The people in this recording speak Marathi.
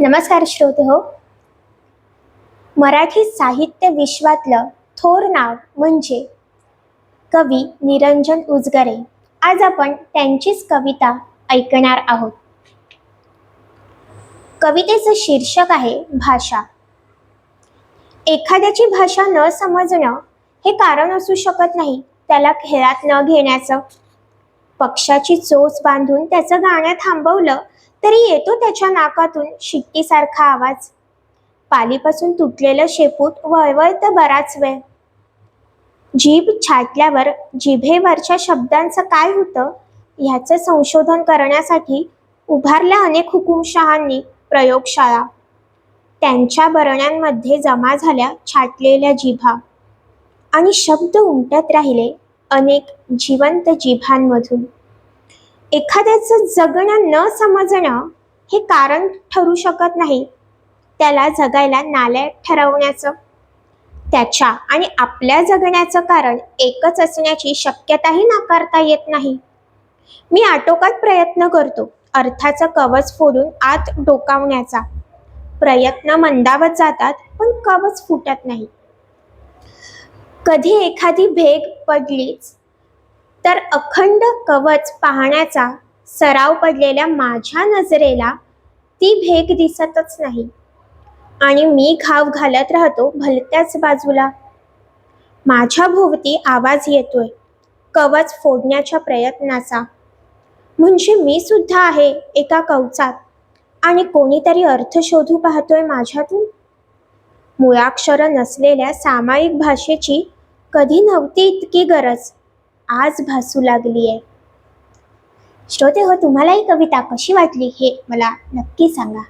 नमस्कार श्रोते हो. मराठी साहित्य विश्वातलं थोर नाव म्हणजे कवी निरंजन उजगरे. आज आपण त्यांचीच कविता ऐकणार आहोत. कवितेचं शीर्षक आहे भाषा. एखाद्याची भाषा न समजणं हे कारण असू शकत नाही. त्याला खेळात न घेण्याचं पक्षाची चोच बांधून त्याचं गाणं थांबवलं तरी येतो त्याच्या नाकातून शिट्टीसारखा आवाज. पालीपासून तुटलेलं शेपूट वळवळत बराच वेळ. जीभ छाटल्यावर जिभेवरच्या शब्दांचं काय होतं ह्याचं संशोधन करण्यासाठी उभारल्या अनेक हुकुमशहांनी प्रयोगशाळा. त्यांच्या बरण्यांमध्ये जमा झाल्या छाटलेल्या जिभा. आणि शब्द उमटत राहिले अनेक जिवंत जिभांमधून. एखाद्याचं जगणं न समजणं हे कारण ठरू शकत नाही. त्याला जगायला नालायक ठरवण्याचं. त्याच्या आणि आपल्या जगण्याचं कारण एकच असण्याची शक्यताही नाकारता येत नाही. मी आटोकात प्रयत्न करतो अर्थाचं कवच फोडून आत डोकावण्याचा. प्रयत्न मंदावत जातात पण कवच फुटत नाही. कधी एखादी भेग पडलीच तर अखंड कवच पाहण्याचा सराव पडलेल्या माझ्या नजरेला ती भेग दिसतच नाही. आणि मी घाव घालत राहतो भलत्याच बाजूला. माझ्या भोवती आवाज येतोय कवच फोडण्याच्या प्रयत्नाचा. म्हणजे मी सुद्धा आहे एका कवचात आणि कोणीतरी अर्थ शोधू पाहतोय माझ्यातून? मुळाक्षर नसलेल्या सामायिक भाषेची कधी नव्हती इतकी गरज. आज भासू लागली आहे श्रोते हो तुम्हाला ही कविता कशी वाटली हे मला नक्की सांगा.